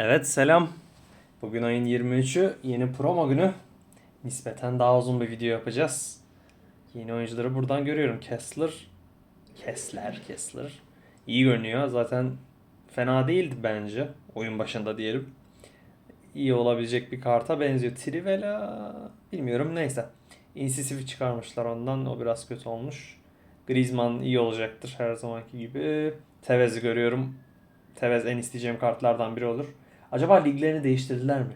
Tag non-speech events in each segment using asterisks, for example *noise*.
Evet selam. Bugün ayın 23'ü yeni promo günü. Nispeten daha uzun bir video yapacağız. Yeni oyuncuları buradan görüyorum. Kessler. Kessler, Kessler. İyi görünüyor. Zaten fena değildi bence. Oyun başında diyelim. İyi olabilecek bir karta benziyor. Trivela bilmiyorum neyse. Incisif'i çıkarmışlar ondan. O biraz kötü olmuş. Griezmann iyi olacaktır her zamanki gibi. Tevez'i görüyorum. Tevez en isteyeceğim kartlardan biri olur. Acaba liglerini değiştirdiler mi?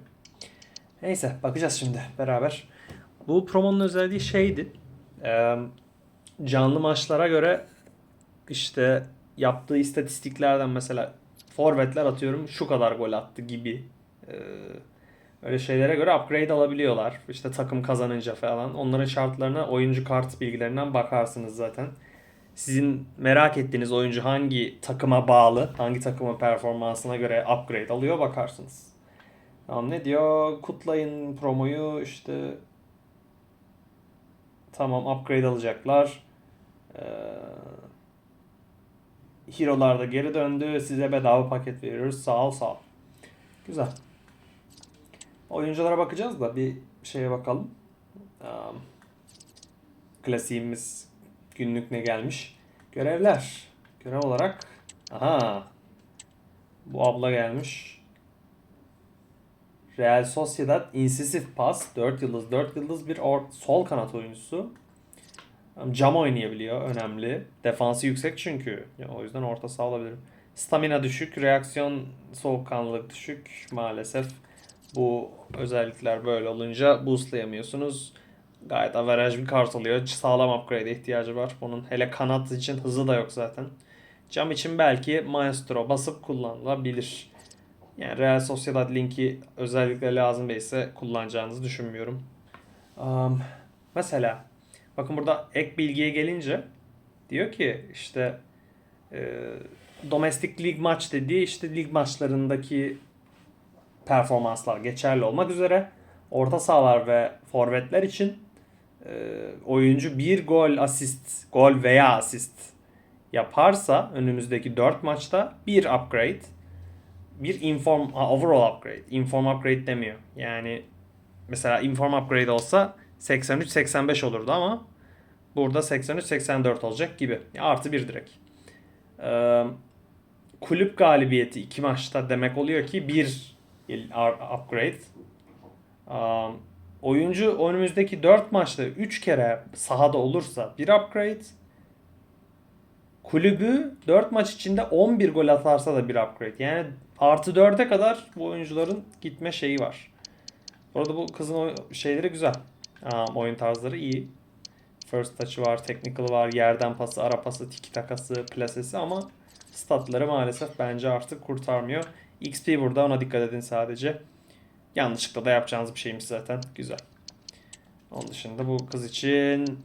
Neyse bakacağız şimdi beraber. Bu promonun özelliği şeydi. Canlı maçlara göre işte yaptığı istatistiklerden mesela forvetler atıyorum şu kadar gol attı gibi öyle şeylere göre upgrade alabiliyorlar. İşte takım kazanınca falan. Onların şartlarına oyuncu kart bilgilerinden bakarsınız zaten. Sizin merak ettiğiniz oyuncu hangi takıma bağlı, hangi takımın performansına göre upgrade alıyor bakarsınız. Tamam ne diyor? Kutlayın promoyu işte tamam upgrade alacaklar. Ee, Hero'lar da geri döndü. Size bedava paket veriyoruz. Sağ ol sağ ol. Güzel. Oyunculara bakacağız da bir şeye bakalım. Um, klasiğimiz günlük ne gelmiş? Görevler. Görev olarak. Aha. Bu abla gelmiş. Real Sociedad insisif pas. 4 yıldız. 4 yıldız bir or- sol kanat oyuncusu. Cam oynayabiliyor. Önemli. Defansı yüksek çünkü. Ya, o yüzden orta saha olabilir. Stamina düşük. Reaksiyon soğukkanlılık düşük. Maalesef bu özellikler böyle olunca boostlayamıyorsunuz. Gayet averaj bir kart oluyor. Sağlam upgrade'e ihtiyacı var. Bunun hele kanat için hızı da yok zaten. Cam için belki Maestro basıp kullanılabilir. Yani Real Sociedad linki özellikle lazım değilse kullanacağınızı düşünmüyorum. Um, mesela bakın burada ek bilgiye gelince diyor ki işte e, domestic lig maç dediği işte lig maçlarındaki performanslar geçerli olmak üzere orta sahalar ve forvetler için oyuncu bir gol asist, gol veya asist yaparsa önümüzdeki 4 maçta bir upgrade, bir inform overall upgrade. Inform upgrade demiyor. Yani mesela inform upgrade olsa 83-85 olurdu ama burada 83-84 olacak gibi. Artı bir direkt. Ee, kulüp galibiyeti iki maçta demek oluyor ki bir upgrade. Um, oyuncu önümüzdeki 4 maçta 3 kere sahada olursa bir upgrade. Kulübü 4 maç içinde 11 gol atarsa da bir upgrade. Yani artı 4'e kadar bu oyuncuların gitme şeyi var. Orada bu kızın şeyleri güzel. Um, oyun tarzları iyi. First touch'ı var, technical var, yerden pası, ara pası, tiki takası, plasesi ama statları maalesef bence artık kurtarmıyor. XP burada ona dikkat edin sadece. Yanlışlıkla da yapacağınız bir şeymiş zaten. Güzel. Onun dışında bu kız için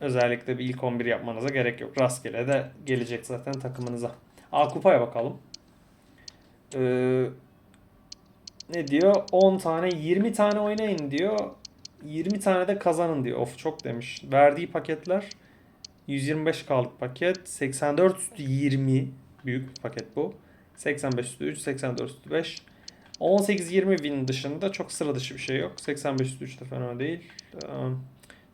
özellikle bir ilk 11 yapmanıza gerek yok. Rastgele de gelecek zaten takımınıza. A kupaya bakalım. Ee, ne diyor? 10 tane 20 tane oynayın diyor. 20 tane de kazanın diyor. Of çok demiş. Verdiği paketler 125 kalık paket. 84 üstü 20 büyük bir paket bu. 85 üstü 3, 84 üstü 5. 18-20 win dışında çok sıra dışı bir şey yok. 85 üstü 3 de fena değil. Ee,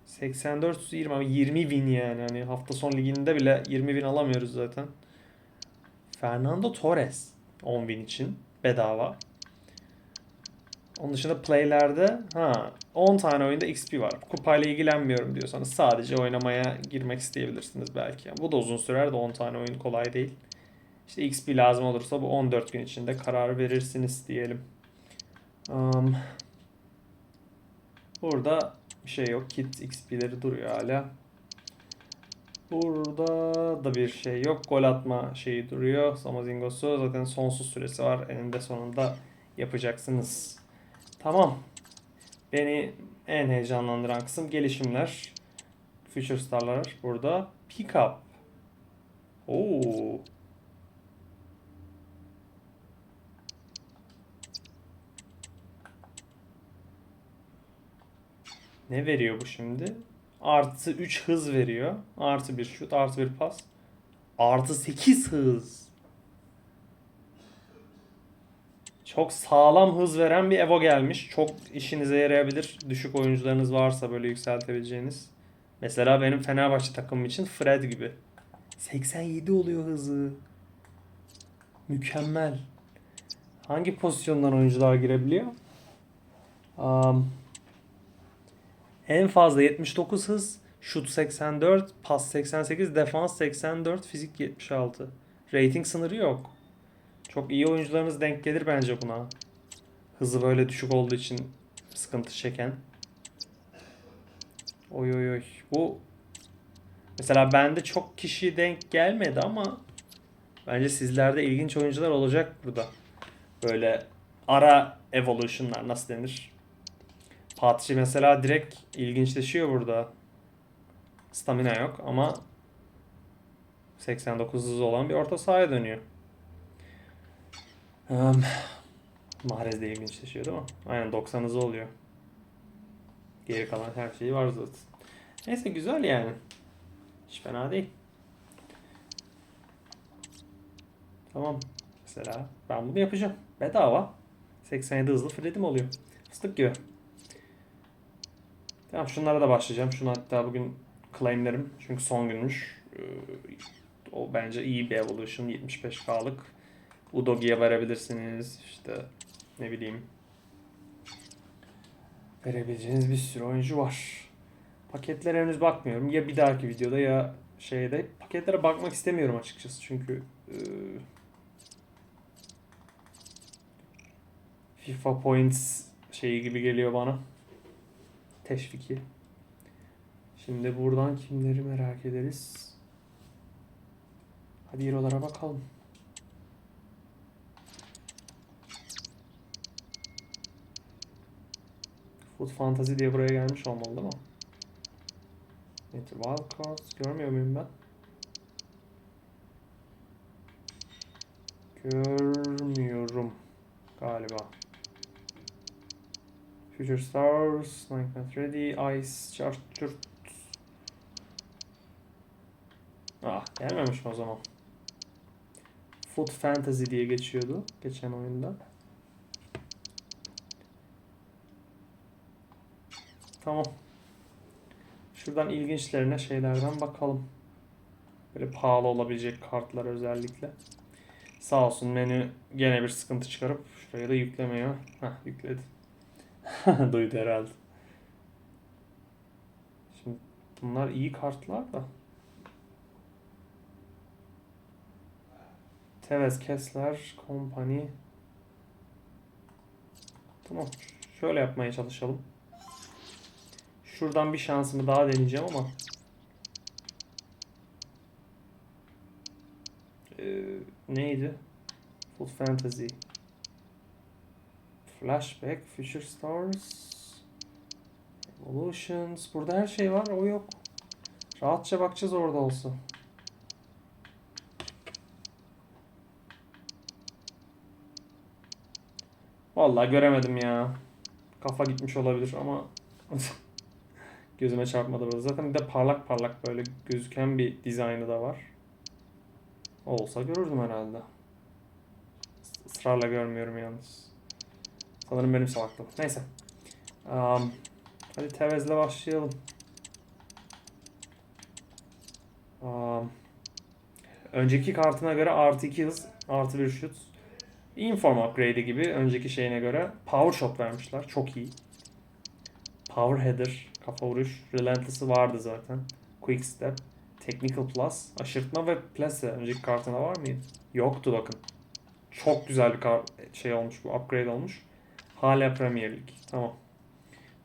84 üstü 20 ama 20 win yani. Hani hafta son liginde bile 20 win alamıyoruz zaten. Fernando Torres 10 win için bedava. Onun dışında playlerde ha 10 tane oyunda XP var. Kupayla ilgilenmiyorum diyorsanız sadece oynamaya girmek isteyebilirsiniz belki. Bu da uzun sürer de 10 tane oyun kolay değil. İşte XP lazım olursa bu 14 gün içinde karar verirsiniz diyelim. Um, burada bir şey yok. Kit XP'leri duruyor hala. Burada da bir şey yok. Gol atma şeyi duruyor. Samazingosu zaten sonsuz süresi var. Eninde sonunda yapacaksınız. Tamam. Beni en heyecanlandıran kısım gelişimler. Future Star'lar burada. Pick up. Oo. Ne veriyor bu şimdi? Artı 3 hız veriyor. Artı 1 şut, artı 1 pas. Artı 8 hız. Çok sağlam hız veren bir Evo gelmiş. Çok işinize yarayabilir. Düşük oyuncularınız varsa böyle yükseltebileceğiniz. Mesela benim Fenerbahçe takımım için Fred gibi. 87 oluyor hızı. Mükemmel. Hangi pozisyondan oyuncular girebiliyor? Am, en fazla 79 hız, şut 84, pas 88, defans 84, fizik 76. Rating sınırı yok. Çok iyi oyuncularınız denk gelir bence buna. Hızı böyle düşük olduğu için sıkıntı çeken. Oy oy oy. Bu mesela bende çok kişi denk gelmedi ama bence sizlerde ilginç oyuncular olacak burada. Böyle ara evolution'lar nasıl denir? Patri mesela direkt ilginçleşiyor burada. Stamina yok ama 89 hızı olan bir orta sahaya dönüyor. Um, Mahrez de ilginçleşiyor değil mi? Aynen 90 hızı oluyor. Geri kalan her şeyi var zaten. Neyse güzel yani. Hiç fena değil. Tamam. Mesela ben bunu yapacağım. Bedava. 87 hızlı Fred'im oluyor. Fıstık gibi. Tamam şunlara da başlayacağım. Şunu hatta bugün claimlerim. Çünkü son günmüş. Ee, O bence iyi bir evolution. 75K'lık. Udogi'ye verebilirsiniz. İşte ne bileyim. Verebileceğiniz bir sürü oyuncu var. Paketlere henüz bakmıyorum. Ya bir dahaki videoda ya şeyde. Paketlere bakmak istemiyorum açıkçası. Çünkü e, FIFA Points şeyi gibi geliyor bana. Teşviki. Şimdi buradan kimleri merak ederiz? Hadi Hero'lara bakalım. Food Fantasy diye buraya gelmiş olmalı değil mi? Enter Wildcards görmüyor muyum ben? Görmüyorum galiba. Future Stars, Nightmare Ready, Ice, Chart. Ah gelmemiş mi o zaman? Food Fantasy diye geçiyordu geçen oyunda. Tamam. Şuradan ilginçlerine şeylerden bakalım. Böyle pahalı olabilecek kartlar özellikle. Sağ olsun menü gene bir sıkıntı çıkarıp şuraya da yüklemiyor. Heh yükledi. *laughs* Duydu herhalde. Şimdi bunlar iyi kartlar da. Tevez Kessler Company. Tamam. Şöyle yapmaya çalışalım. Şuradan bir şansımı daha deneyeceğim ama. Ee, neydi? Full Fantasy. Flashback, Future Stars. Evolutions. Burada her şey var. O yok. Rahatça bakacağız orada olsa. Vallahi göremedim ya. Kafa gitmiş olabilir ama *laughs* gözüme çarpmadı burada. Zaten bir de parlak parlak böyle gözüken bir dizaynı da var. Olsa görürdüm herhalde. Israrla görmüyorum yalnız. Sanırım benim salaklığım. Neyse. Um, hadi Tevez'le başlayalım. Um, önceki kartına göre artı 2 hız, artı 1 şut. Inform upgrade'i gibi önceki şeyine göre power shot vermişler. Çok iyi. Power header, kafa vuruş, relentless'ı vardı zaten. Quick step, technical plus, aşırtma ve place önceki kartına var mıydı? Yoktu bakın. Çok güzel bir kar şey olmuş bu, upgrade olmuş. Hala Premier Lig. Tamam.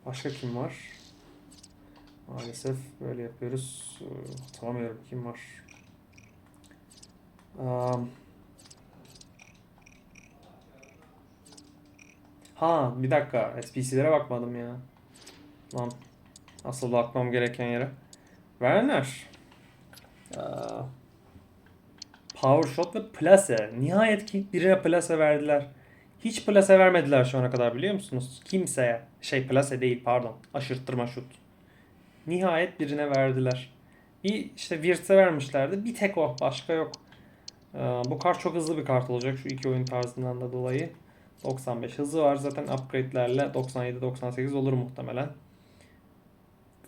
Başka kim var? Maalesef böyle yapıyoruz. Ee, Hatırlamıyorum kim var. Um, Ha bir dakika SPC'lere bakmadım ya. Lan asıl bakmam gereken yere. Werner. Aa, Power Shot ve Plase. Nihayet ki birine Plase verdiler. Hiç Plase vermediler şu ana kadar biliyor musunuz? Kimseye. Şey Plase değil pardon. Aşırttırma şut. Nihayet birine verdiler. Bir işte Wirtz'e vermişlerdi. Bir tek o. Başka yok. Aa, bu kart çok hızlı bir kart olacak şu iki oyun tarzından da dolayı. 95 hızı var. Zaten upgrade'lerle 97-98 olur muhtemelen.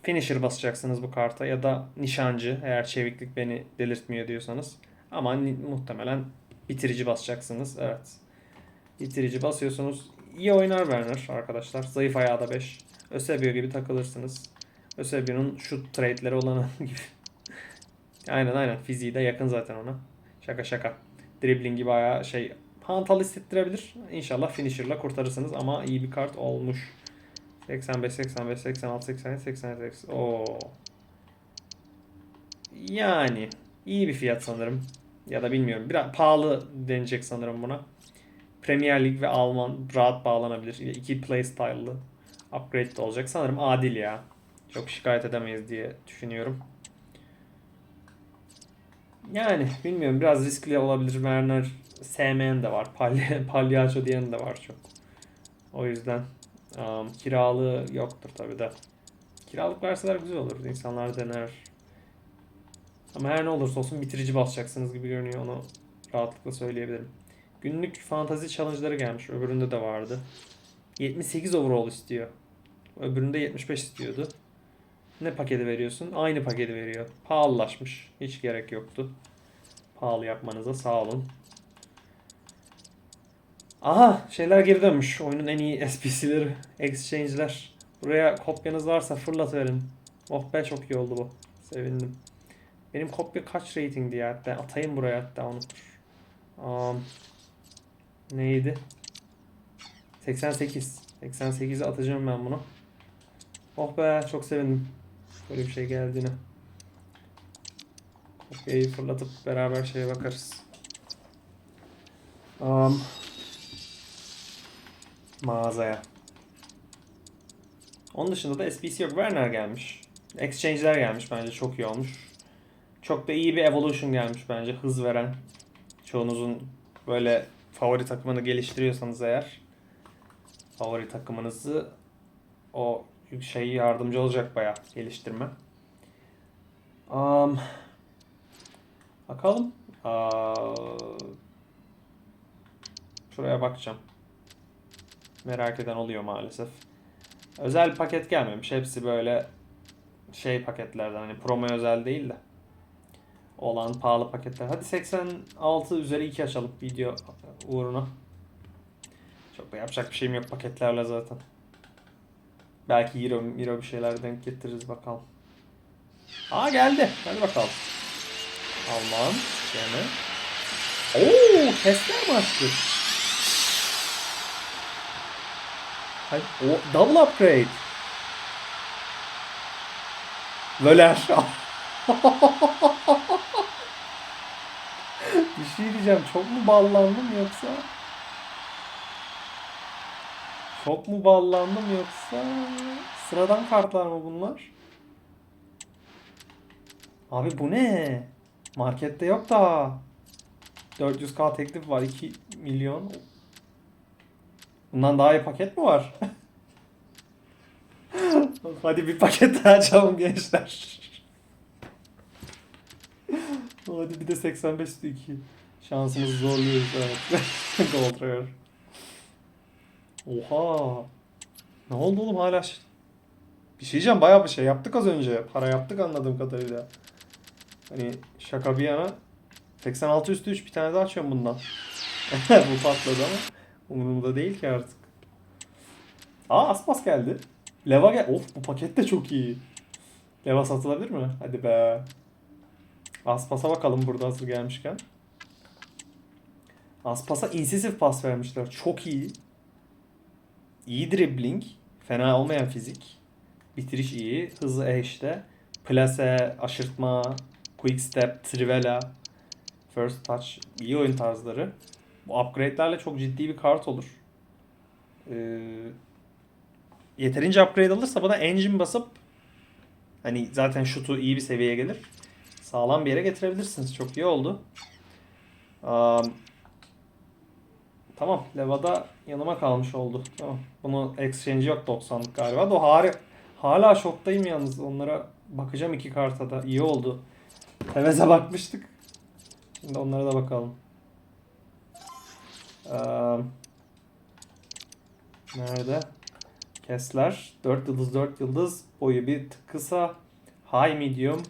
Finisher basacaksınız bu karta ya da nişancı eğer çeviklik beni delirtmiyor diyorsanız. Ama muhtemelen bitirici basacaksınız. Evet. Bitirici basıyorsunuz. İyi oynar Werner arkadaşlar. Zayıf ayağı da 5. Eusebio gibi takılırsınız. Eusebio'nun şu trade'leri olanı *laughs* gibi. aynen aynen. Fiziği de yakın zaten ona. Şaka şaka. Dribbling bayağı şey hantal hissettirebilir. İnşallah finisher'la kurtarırsınız ama iyi bir kart olmuş. 85, 85, 86, 87, 88. Oo. Yani iyi bir fiyat sanırım. Ya da bilmiyorum. Biraz pahalı denecek sanırım buna. Premier Lig ve Alman rahat bağlanabilir. İki play style'lı upgrade de olacak. Sanırım adil ya. Çok şikayet edemeyiz diye düşünüyorum. Yani bilmiyorum biraz riskli olabilir. Werner sevmeyen de var. Palya, *laughs* palyaço diyen de var çok. O yüzden um, kiralığı yoktur tabi de. Kiralık verseler güzel olur. İnsanlar dener. Ama her ne olursa olsun bitirici basacaksınız gibi görünüyor. Onu rahatlıkla söyleyebilirim. Günlük fantazi challenge'ları gelmiş. Öbüründe de vardı. 78 overall istiyor. Öbüründe 75 istiyordu. Ne paketi veriyorsun? Aynı paketi veriyor. Pahalılaşmış. Hiç gerek yoktu. Pahalı yapmanıza sağ olun. Aha şeyler geri dönmüş. Oyunun en iyi *laughs* SPC'leri. Exchange'ler. Buraya kopyanız varsa fırlat verin. Oh be çok iyi oldu bu. Sevindim. Benim kopya kaç ratingdi ya? Hatta atayım buraya hatta onu. Um, neydi? 88. 88'e atacağım ben bunu. Oh be çok sevindim. Böyle bir şey geldiğine. Kopyayı fırlatıp beraber şeye bakarız. Um, mağazaya. Onun dışında da SBC yok. Werner gelmiş. Exchange'ler gelmiş bence çok iyi olmuş. Çok da iyi bir evolution gelmiş bence hız veren. Çoğunuzun böyle favori takımını geliştiriyorsanız eğer favori takımınızı o şey yardımcı olacak bayağı geliştirme. Um, bakalım. Aa, şuraya bakacağım. Merak eden oluyor maalesef. Özel paket gelmemiş. Hepsi böyle şey paketlerden hani promo özel değil de olan pahalı paketler. Hadi 86 üzeri 2 açalım video uğruna. Çok da yapacak bir şeyim yok paketlerle zaten. Belki Euro, Euro bir şeyler denk getiririz bakalım. Aa geldi. Hadi bakalım. Alman. Yani. Oo, testler mi açtık? Hayır, o double upgrade. Völer. *laughs* bir şey diyeceğim. Çok mu ballandım yoksa? Çok mu ballandım yoksa? Sıradan kartlar mı bunlar? Abi bu ne? Markette yok da. 400k teklif var. 2 milyon. Bundan daha iyi paket mi var? *laughs* Hadi bir paket daha açalım gençler. Hadi bir de 85 üstü 2. Şansımızı zorluyoruz evet. Gold Rare. Oha. Ne oldu oğlum hala? Bir şey diyeceğim bayağı bir şey yaptık az önce. Para yaptık anladığım kadarıyla. Hani şaka bir yana 86 üstü 3 bir tane daha açıyorum bundan. *laughs* Bu patladı ama umurumda değil ki artık. Aa Aspas geldi. Leva gel. Of bu paket de çok iyi. Leva satılabilir mi? Hadi be. Aspas'a bakalım burada hazır gelmişken. Aspas'a insisif pas vermişler. Çok iyi. İyi dribbling. Fena olmayan fizik. Bitiriş iyi. Hızı E işte. Plase, aşırtma, quick step, trivela, first touch. iyi oyun tarzları. Bu upgrade'lerle çok ciddi bir kart olur. Ee, yeterince upgrade alırsa bana engine basıp hani zaten şutu iyi bir seviyeye gelir. Sağlam bir yere getirebilirsiniz. Çok iyi oldu. Um, tamam. Levada yanıma kalmış oldu. Tamam. Bunu exchange yok 90'lık galiba. Da hari, hala şoktayım yalnız. Onlara bakacağım iki karta da. İyi oldu. Tevez'e bakmıştık. Şimdi onlara da bakalım. Um, Nerede? Kessler. 4 yıldız 4 yıldız. Boyu bir tık kısa. High medium.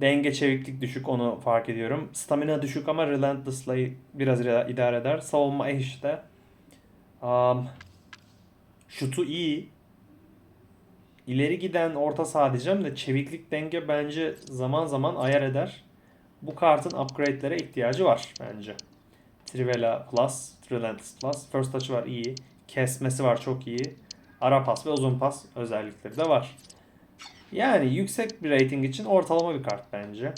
Denge çeviklik düşük onu fark ediyorum. Stamina düşük ama relentless'la biraz ida- idare eder. Savunma işte. Um, şutu iyi. İleri giden orta saha diyeceğim de çeviklik denge bence zaman zaman ayar eder. Bu kartın upgrade'lere ihtiyacı var bence. Trivela Plus, Relentless Plus. First touch var iyi. Kesmesi var çok iyi. Ara pas ve uzun pas özellikleri de var. Yani yüksek bir rating için ortalama bir kart bence.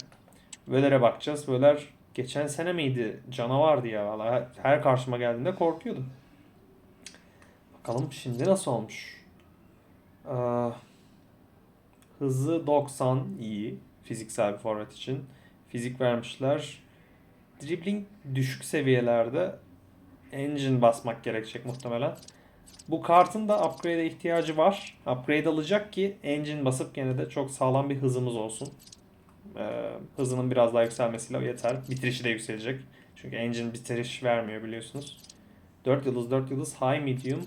Völer'e bakacağız. Völer geçen sene miydi? Canavardı ya valla. Her karşıma geldiğinde korkuyordum. Bakalım şimdi nasıl olmuş. Ee, hızı 90 iyi. Fiziksel bir forvet için. Fizik vermişler. Dribbling düşük seviyelerde. Engine basmak gerekecek muhtemelen. Bu kartın da upgrade'e ihtiyacı var. Upgrade alacak ki engine basıp gene de çok sağlam bir hızımız olsun. Ee, hızının biraz daha yükselmesiyle yeter. Bitirişi de yükselecek. Çünkü engine bitiriş vermiyor biliyorsunuz. 4 yıldız 4 yıldız high medium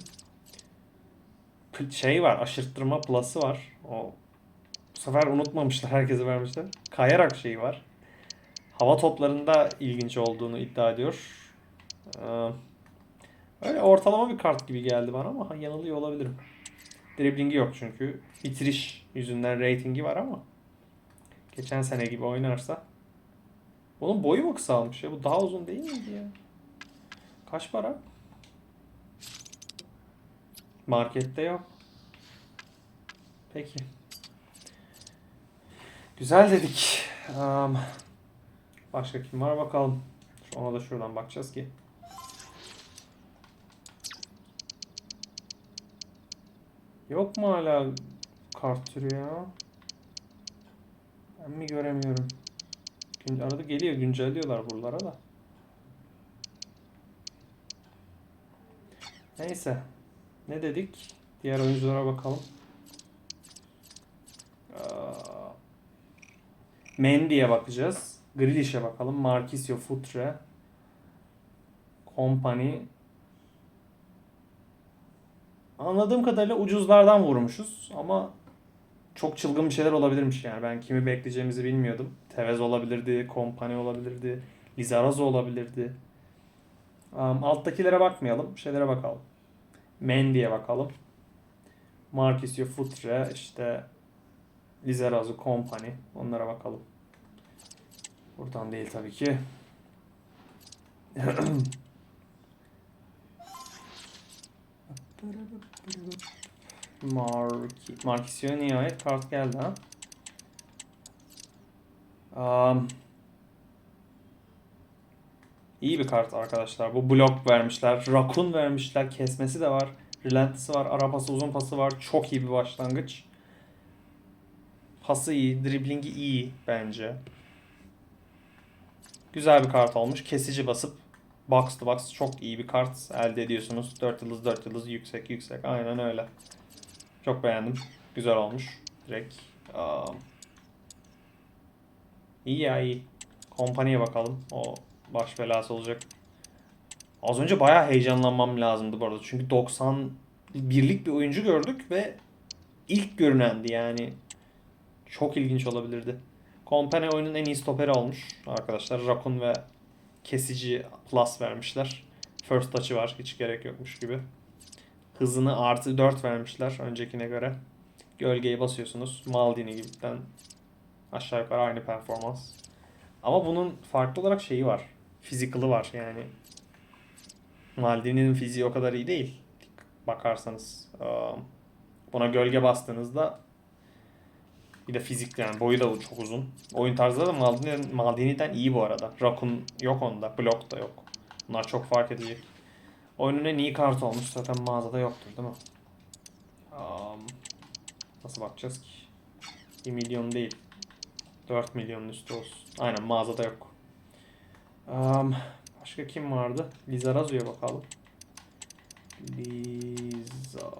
şey var aşırttırma plus'ı var. O bu sefer unutmamışlar herkese vermişler. Kayarak şeyi var. Hava toplarında ilginç olduğunu iddia ediyor. Ee, öyle ortalama bir kart gibi geldi bana ama yanılıyor olabilirim. Driblingi yok çünkü. Bitiriş yüzünden ratingi var ama geçen sene gibi oynarsa bunun boyu mu kısalmış ya? Bu daha uzun değil miydi ya? Kaç para? Markette yok. Peki. Güzel dedik. Am, başka kim var bakalım. Ona da şuradan bakacağız ki. Yok mu hala kart türü ya? Ben mi göremiyorum? Arada geliyor güncelliyorlar buralara da. Neyse. Ne dedik? Diğer oyunculara bakalım. Aa, Mendy'ye bakacağız. Grealish'e bakalım. Marquisio Futre. Company. Anladığım kadarıyla ucuzlardan vurmuşuz ama çok çılgın bir şeyler olabilirmiş yani. Ben kimi bekleyeceğimizi bilmiyordum. Tevez olabilirdi, Company olabilirdi, Lizarazo olabilirdi. Um, alttakilere bakmayalım, şeylere bakalım. Mendy'ye bakalım. Marquisio Futre, işte Lizarazu Company. Onlara bakalım. Buradan değil tabii ki. *clears throat* Marki, Marquisio nihayet kart geldi ha. Um, iyi bir kart arkadaşlar. Bu blok vermişler. Rakun vermişler. Kesmesi de var. Relentless'ı var. Ara pası, uzun pası var. Çok iyi bir başlangıç. Pası iyi. Driblingi iyi bence. Güzel bir kart olmuş. Kesici basıp box to box çok iyi bir kart elde ediyorsunuz. 4 yıldız 4 yıldız yüksek yüksek. Aynen öyle. Çok beğendim. Güzel olmuş. Direkt. Um, iyi ya iyi. Kompaniye bakalım. O baş belası olacak. Az önce bayağı heyecanlanmam lazımdı bu arada. Çünkü 90 birlik bir oyuncu gördük ve ilk görünendi yani. Çok ilginç olabilirdi. Kompany oyunun en iyi stoperi olmuş arkadaşlar. Rakun ve kesici plus vermişler. First touch'ı var. Hiç gerek yokmuş gibi. Hızını artı 4 vermişler öncekine göre. Gölgeyi basıyorsunuz. Maldini gibiden aşağı yukarı aynı performans. Ama bunun farklı olarak şeyi var. Physical'ı var yani. Maldini'nin fiziği o kadar iyi değil. Bakarsanız. Buna gölge bastığınızda bir de fizik yani boyu da çok uzun. Oyun tarzları da Maldini, Maldini'den iyi bu arada. Rakun yok onda. Block da yok. Bunlar çok fark edecek. Oyunun en iyi kartı olmuş. Zaten mağazada yoktur değil mi? Um, nasıl bakacağız ki? 1 milyon değil. 4 milyonun üstü olsun. Aynen mağazada yok. Um, başka kim vardı? Lizarazu'ya bakalım. Lizarazu.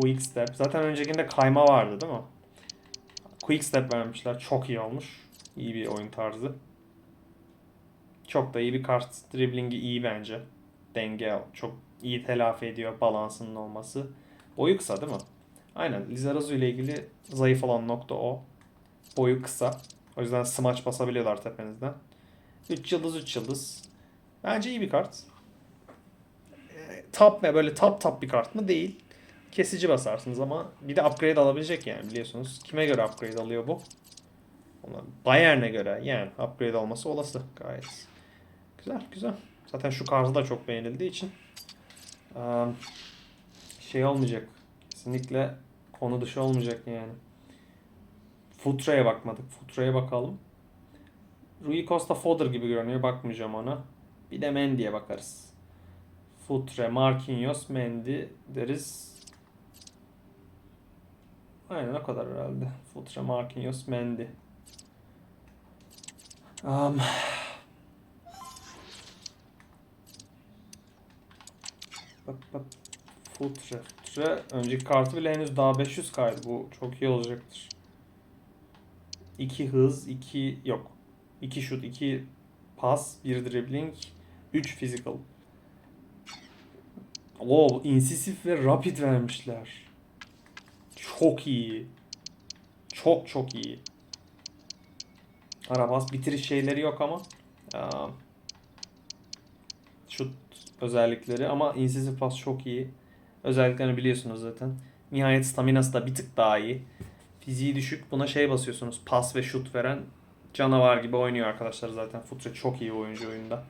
Quick Step. Zaten öncekinde kayma vardı değil mi? Quick Step vermişler. Çok iyi olmuş. İyi bir oyun tarzı. Çok da iyi bir kart. Driblingi iyi bence. Denge çok iyi telafi ediyor balansının olması. Boyu kısa değil mi? Aynen. Lizarazu ile ilgili zayıf olan nokta o. Boyu kısa. O yüzden smaç basabiliyorlar tepenizden. 3 yıldız 3 yıldız. Bence iyi bir kart. Ee, Top ve böyle top top bir kart mı? Değil. Kesici basarsınız ama bir de upgrade alabilecek yani biliyorsunuz. Kime göre upgrade alıyor bu? Bayern'e göre yani upgrade olması olası gayet. Güzel güzel. Zaten şu kartı da çok beğenildiği için şey olmayacak. Kesinlikle konu dışı olmayacak yani. Futra'ya bakmadık. Futra'ya bakalım. Rui Costa Fodder gibi görünüyor. Bakmayacağım ona. Bir de Mendy'ye bakarız. Futre, Marquinhos, Mendy deriz. Aynen o kadar herhalde. Futre, Marquinhos, Mendy. Um, bak bak. Futre. Futre. Önceki kartı bile henüz daha 500 kaydı. Bu çok iyi olacaktır. 2 hız, 2 yok. 2 şut, 2 pas, 1 dribbling, 3 physical. Oo, insisif ve rapid vermişler. Çok iyi. Çok çok iyi. Arabas bitiriş şeyleri yok ama. Aa, şut özellikleri ama insisif pas çok iyi. Özelliklerini biliyorsunuz zaten. Nihayet staminası da bir tık daha iyi. Fiziği düşük. Buna şey basıyorsunuz. Pas ve şut veren canavar gibi oynuyor arkadaşlar zaten. Futre çok iyi oyuncu oyunda.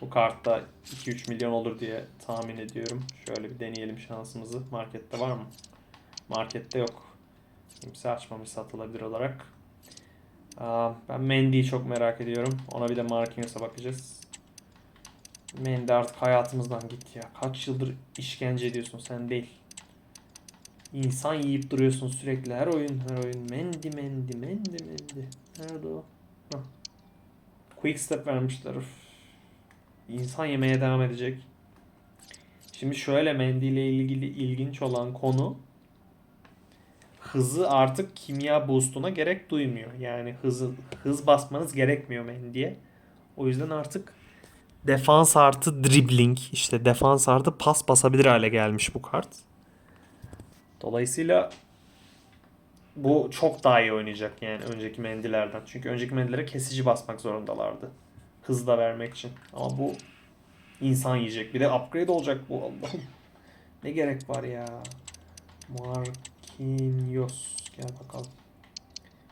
Bu kartta 2-3 milyon olur diye tahmin ediyorum. Şöyle bir deneyelim şansımızı. Markette var mı? Markette yok. Kimse açmamış satılabilir olarak. Ben Mendy'yi çok merak ediyorum. Ona bir de Marquinhos'a bakacağız. Mendy artık hayatımızdan git ya. Kaç yıldır işkence ediyorsun sen değil. İnsan yiyip duruyorsun sürekli her oyun her oyun. Mendy Mendy Mendy Mendy. Nerede o? Hah. Quick step vermişler. Üf. İnsan yemeye devam edecek. Şimdi şöyle Mendy ile ilgili ilginç olan konu hızı artık kimya boostuna gerek duymuyor. Yani hızı hız basmanız gerekmiyor Mendy'ye. O yüzden artık defans artı dribbling işte defans artı pas basabilir hale gelmiş bu kart. Dolayısıyla bu çok daha iyi oynayacak yani önceki mendilerden. Çünkü önceki mendilere kesici basmak zorundalardı. Hızla vermek için. Ama bu insan yiyecek. Bir de upgrade olacak bu Allah'ım. Ne gerek var ya. Marquinhos. Gel bakalım.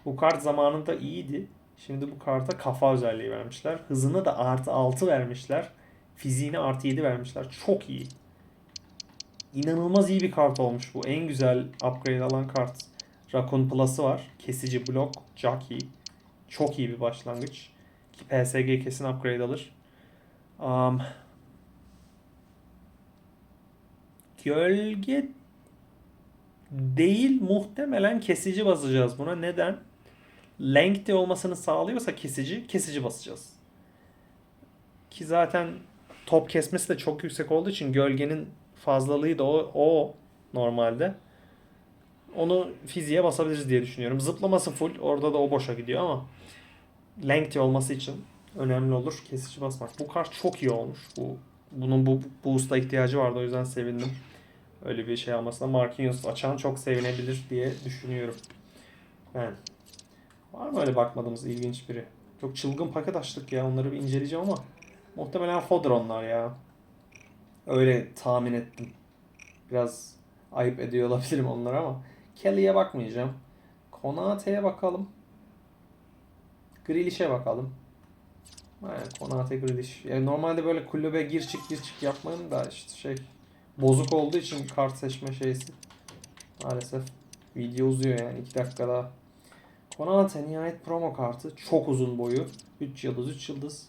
Bu kart zamanında iyiydi. Şimdi bu karta kafa özelliği vermişler. Hızını da artı 6 vermişler. Fiziğini artı 7 vermişler. Çok iyi. İnanılmaz iyi bir kart olmuş bu. En güzel upgrade alan kart. Raccoon Plus'ı var. Kesici blok, jockey. Çok iyi bir başlangıç. Ki PSG kesin upgrade alır. Um, gölge değil muhtemelen kesici basacağız buna. Neden? Lengthy olmasını sağlıyorsa kesici, kesici basacağız. Ki zaten top kesmesi de çok yüksek olduğu için gölgenin fazlalığı da o, o normalde. Onu fiziğe basabiliriz diye düşünüyorum. Zıplaması full. Orada da o boşa gidiyor ama lengthy olması için önemli olur kesici basmak. Bu kart çok iyi olmuş. Bu bunun bu boost'a ihtiyacı vardı o yüzden sevindim. Öyle bir şey almasına Marquinhos açan çok sevinebilir diye düşünüyorum. Ben. Var mı öyle bakmadığımız ilginç biri? Çok çılgın paket açtık ya. Onları bir inceleyeceğim ama muhtemelen fodder onlar ya. Öyle tahmin ettim. Biraz ayıp ediyor olabilirim onlara ama Kelly'e bakmayacağım. Konate'ye bakalım. Grealish'e bakalım. Aynen Konate Grealish. Yani normalde böyle kulübe gir çık gir çık yapmayın da işte şey bozuk olduğu için kart seçme şeysi. Maalesef video uzuyor yani 2 dakika daha. Konate nihayet promo kartı. Çok uzun boyu. 3 yıldız 3 yıldız.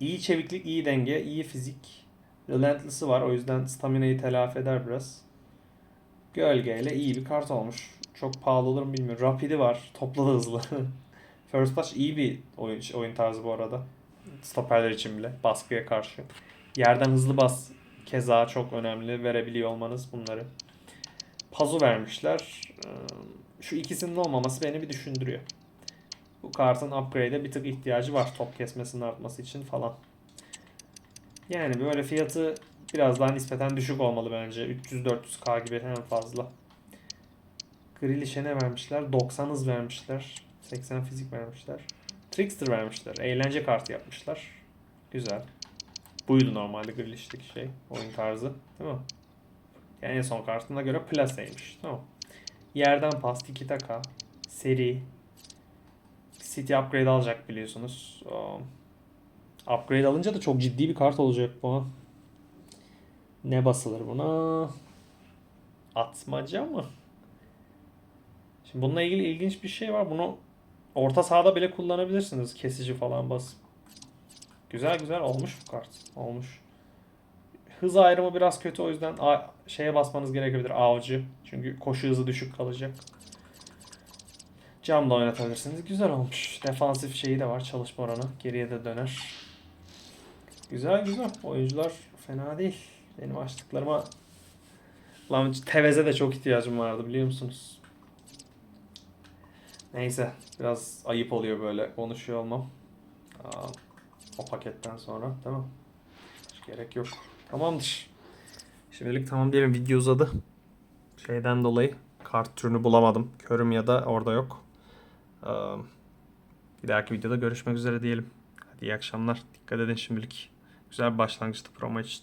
İyi çeviklik, iyi denge, iyi fizik. Relentless'ı var. O yüzden stamina'yı telafi eder biraz. Gölgeyle iyi bir kart olmuş. Çok pahalı olur mu bilmiyorum. Rapid'i var. Topla da hızlı. *laughs* First Touch iyi bir oyun, oyun tarzı bu arada. Stoperler için bile. Baskıya karşı. Yerden hızlı bas. Keza çok önemli. Verebiliyor olmanız bunları. Pazu vermişler. Ee, Şu ikisinin olmaması beni bir düşündürüyor. Bu kartın upgrade'e bir tık ihtiyacı var top kesmesinin artması için falan. Yani böyle fiyatı biraz daha nispeten düşük olmalı bence. 300-400k gibi en fazla. Grealish'e ne vermişler? 90 hız vermişler. 80 fizik vermişler. Trickster vermişler. Eğlence kartı yapmışlar. Güzel. Buydu normalde Grealish'teki şey. Oyun tarzı. Değil mi? Yani en son kartına göre plaseymiş. Tamam. Yerden pas, tiki taka, seri. City upgrade alacak biliyorsunuz. Um, upgrade alınca da çok ciddi bir kart olacak bu. Ne basılır buna? Atmaca mı? Şimdi bununla ilgili ilginç bir şey var. Bunu orta sahada bile kullanabilirsiniz. Kesici falan basıp. Güzel güzel olmuş bu kart. Olmuş. Hız ayrımı biraz kötü o yüzden a- şeye basmanız gerekebilir avcı. Çünkü koşu hızı düşük kalacak. Camla oynatabilirsiniz. Güzel olmuş. Defansif şeyi de var. Çalışma oranı. Geriye de döner. Güzel güzel. Oyuncular fena değil. Benim açtıklarıma Lan Tevez'e de çok ihtiyacım vardı biliyor musunuz? Neyse. Biraz ayıp oluyor böyle konuşuyor olmam. Aa, o paketten sonra değil mi? Hiç gerek yok. Tamamdır. Şimdilik tamam diyelim. Video uzadı. Şeyden dolayı kart türünü bulamadım. Körüm ya da orada yok. Bir dahaki videoda görüşmek üzere diyelim. Hadi iyi akşamlar. Dikkat edin şimdilik. Güzel bir başlangıçtı promo için.